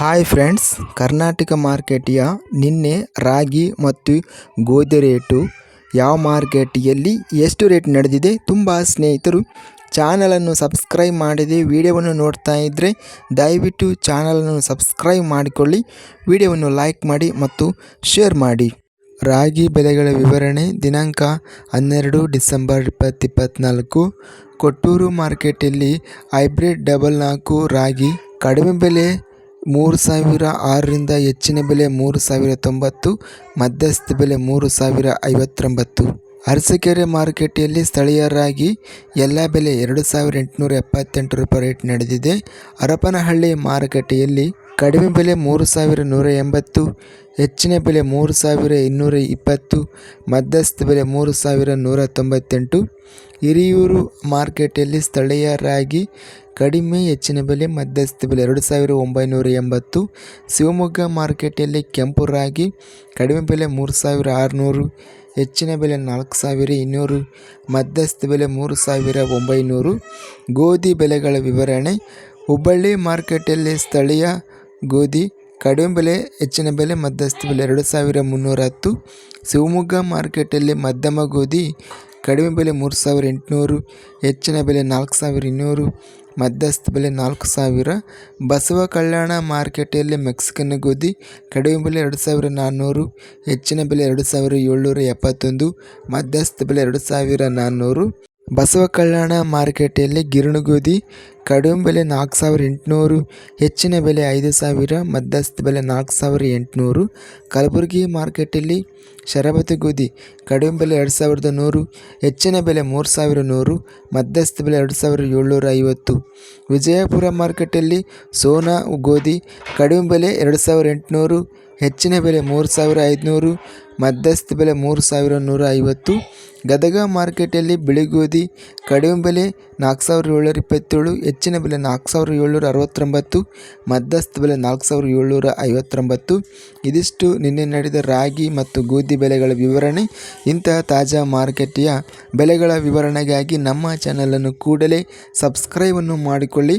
Hi friends Karnataka ಮಾರ್ಕೆಟಿಯ ನಿನ್ನೆ ರಾಗಿ ಮತ್ತು ಗೋಧಿ ರೇಟು ಯಾವ ಮಾರ್ಕೆಟಿಯಲ್ಲಿ ಎಷ್ಟು ರೇಟ್ ನಡೆದಿದೆ ತುಂಬ ಸ್ನೇಹಿತರು ಚಾನಲನ್ನು ಸಬ್ಸ್ಕ್ರೈಬ್ ಮಾಡಿದೆ ವಿಡಿಯೋವನ್ನು ನೋಡ್ತಾ ಇದ್ದರೆ ದಯವಿಟ್ಟು ಚಾನಲನ್ನು ಸಬ್ಸ್ಕ್ರೈಬ್ ಮಾಡಿಕೊಳ್ಳಿ ವಿಡಿಯೋವನ್ನು ಲೈಕ್ ಮಾಡಿ ಮತ್ತು ಶೇರ್ ಮಾಡಿ ರಾಗಿ ಬೆಲೆಗಳ ವಿವರಣೆ ದಿನಾಂಕ ಹನ್ನೆರಡು ಡಿಸೆಂಬರ್ ಇಪ್ಪತ್ತಿಪ್ಪತ್ನಾಲ್ಕು ಕೊಟ್ಟೂರು ಮಾರ್ಕೆಟಲ್ಲಿ ಹೈಬ್ರಿಡ್ ಡಬಲ್ ನಾಲ್ಕು ರಾಗಿ ಕಡಿಮೆ ಬೆಲೆ ಮೂರು ಸಾವಿರ ಆರರಿಂದ ಹೆಚ್ಚಿನ ಬೆಲೆ ಮೂರು ಸಾವಿರ ತೊಂಬತ್ತು, ಮಧ್ಯಸ್ಥ ಬೆಲೆ ಮೂರು ಸಾವಿರ ಐವತ್ತೊಂಬತ್ತು. ಅರಸೀಕೆರೆ ಮಾರುಕಟ್ಟೆಯಲ್ಲಿ ಸ್ಥಳೀಯರಾಗಿ ಎಲ್ಲ ಬೆಲೆ ಎರಡು ಸಾವಿರ ಎಂಟುನೂರ ಎಪ್ಪತ್ತೆಂಟು ರೂಪಾಯಿ ರೇಟ್ ನಡೆದಿದೆ. ಹರಪನಹಳ್ಳಿ ಮಾರುಕಟ್ಟೆಯಲ್ಲಿ ಕಡಿಮೆ ಬೆಲೆ ಮೂರು ಸಾವಿರ ನೂರ ಎಂಬತ್ತು, ಹೆಚ್ಚಿನ ಬೆಲೆ ಮೂರು ಸಾವಿರ ಇನ್ನೂರ ಇಪ್ಪತ್ತು, ಮಧ್ಯಸ್ಥ ಬೆಲೆ ಮೂರು ಸಾವಿರ ನೂರ ತೊಂಬತ್ತೆಂಟು. ಹಿರಿಯೂರು ಮಾರ್ಕೆಟಲ್ಲಿ ಸ್ಥಳೀಯರಾಗಿ ಕಡಿಮೆ, ಹೆಚ್ಚಿನ ಬೆಲೆ, ಮಧ್ಯಸ್ಥ ಬೆಲೆ ಎರಡು ಸಾವಿರ ಒಂಬೈನೂರ ಎಂಬತ್ತು. ಶಿವಮೊಗ್ಗ ಮಾರ್ಕೆಟಲ್ಲಿ ಕೆಂಪು ರಾಗಿ ಕಡಿಮೆ ಬೆಲೆ ಮೂರು ಸಾವಿರ ಆರುನೂರು, ಹೆಚ್ಚಿನ ಬೆಲೆ ನಾಲ್ಕು ಸಾವಿರ ಇನ್ನೂರು, ಮಧ್ಯಸ್ಥ ಬೆಲೆ ಮೂರು ಸಾವಿರ ಒಂಬೈನೂರು. ಗೋಧಿ ಬೆಲೆಗಳ ವಿವರಣೆ, ಹುಬ್ಬಳ್ಳಿ ಮಾರ್ಕೆಟಲ್ಲಿ ಸ್ಥಳೀಯ ಗೋಧಿ ಕಡಿಮೆ ಬೆಲೆ, ಹೆಚ್ಚಿನ ಬೆಲೆ, ಮಧ್ಯಸ್ಥ ಬೆಲೆ ಎರಡು ಸಾವಿರ ಮುನ್ನೂರ ಹತ್ತು. ಶಿವಮೊಗ್ಗ ಮಾರ್ಕೆಟಲ್ಲಿ ಮಧ್ಯಮ ಗೋಧಿ ಕಡಿಮೆ ಬೆಲೆ ಮೂರು ಸಾವಿರ ಎಂಟುನೂರು, ಹೆಚ್ಚಿನ ಬೆಲೆ ನಾಲ್ಕು ಸಾವಿರ ಇನ್ನೂರು, ಮಧ್ಯಸ್ಥ ಬೆಲೆ ನಾಲ್ಕು ಸಾವಿರ. ಬಸವ ಕಲ್ಯಾಣ ಮಾರ್ಕೆಟಲ್ಲಿ ಮೆಕ್ಸಿಕನ್ ಗೋಧಿ ಕಡಿಮೆ ಬೆಲೆ ಎರಡು ಸಾವಿರ ನಾನ್ನೂರು, ಹೆಚ್ಚಿನ ಬೆಲೆ ಎರಡು ಸಾವಿರ ಏಳ್ನೂರ ಎಪ್ಪತ್ತೊಂದು, ಮಧ್ಯಸ್ಥ ಬೆಲೆ ಎರಡು ಸಾವಿರ ನಾನ್ನೂರು. ಬಸವ ಕಲ್ಯಾಣ ಮಾರ್ಕೆಟಲ್ಲಿ ಗೋಧಿ ಕಡಿಮೆ ಬೆಲೆ ನಾಲ್ಕು ಸಾವಿರ ಎಂಟುನೂರು, ಹೆಚ್ಚಿನ ಬೆಲೆ ಐದು ಸಾವಿರ, ಮಧ್ಯಸ್ಥ ಬೆಲೆ ನಾಲ್ಕು ಸಾವಿರ ಎಂಟುನೂರು. ಕಲಬುರಗಿ ಮಾರ್ಕೆಟಲ್ಲಿ ಶರಬತಿ ಗೋಧಿ ಕಡಿಮೆ ಬೆಲೆ ಎರಡು ಸಾವಿರದ ನೂರು, ಹೆಚ್ಚಿನ ಬೆಲೆ ಮೂರು ಸಾವಿರ ನೂರು, ಮಧ್ಯಸ್ಥ ಬೆಲೆ ಎರಡು ಸಾವಿರ ಏಳ್ನೂರ ಐವತ್ತು ವಿಜಯಪುರ ಮಾರ್ಕೆಟಲ್ಲಿ ಸೋನಾ ಗೋಧಿ, ಕಡಿಮೆ ಬೆಲೆ ಎರಡು ಸಾವಿರ ಎಂಟುನೂರು, ಹೆಚ್ಚಿನ ಬೆಲೆ ಮೂರು ಸಾವಿರ ಐದುನೂರು, ಮಧ್ಯಸ್ಥ ಬೆಲೆ ಮೂರು ಸಾವಿರ ನೂರ ಐವತ್ತು ಗದಗ ಮಾರ್ಕೆಟಲ್ಲಿ ಬಿಳಿ ಗೋಧಿ, ಕಡಿಮೆ ಬೆಲೆ ನಾಲ್ಕು ಸಾವಿರದ ಏಳ್ನೂರ ಇಪ್ಪತ್ತೇಳು, ಹೆಚ್ಚಿನ ಬೆಲೆ ನಾಲ್ಕು ಸಾವಿರದ ಏಳ್ನೂರ ಅರವತ್ತೊಂಬತ್ತು, ಮಧ್ಯಸ್ಥ ಬೆಲೆ ನಾಲ್ಕು ಸಾವಿರದ ಏಳ್ನೂರ ಐವತ್ತೊಂಬತ್ತು. ಇದಿಷ್ಟು ನಿನ್ನೆ ನಡೆದ ರಾಗಿ ಮತ್ತು ಗೋಧಿ ಬೆಲೆಗಳ ವಿವರಣೆ. ಇಂತಹ ತಾಜಾ ಮಾರುಕಟ್ಟೆಯ ಬೆಲೆಗಳ ವಿವರಣೆಗಾಗಿ ನಮ್ಮ ಚಾನಲನ್ನು ಕೂಡಲೇ ಸಬ್ಸ್ಕ್ರೈಬನ್ನು ಮಾಡಿಕೊಳ್ಳಿ.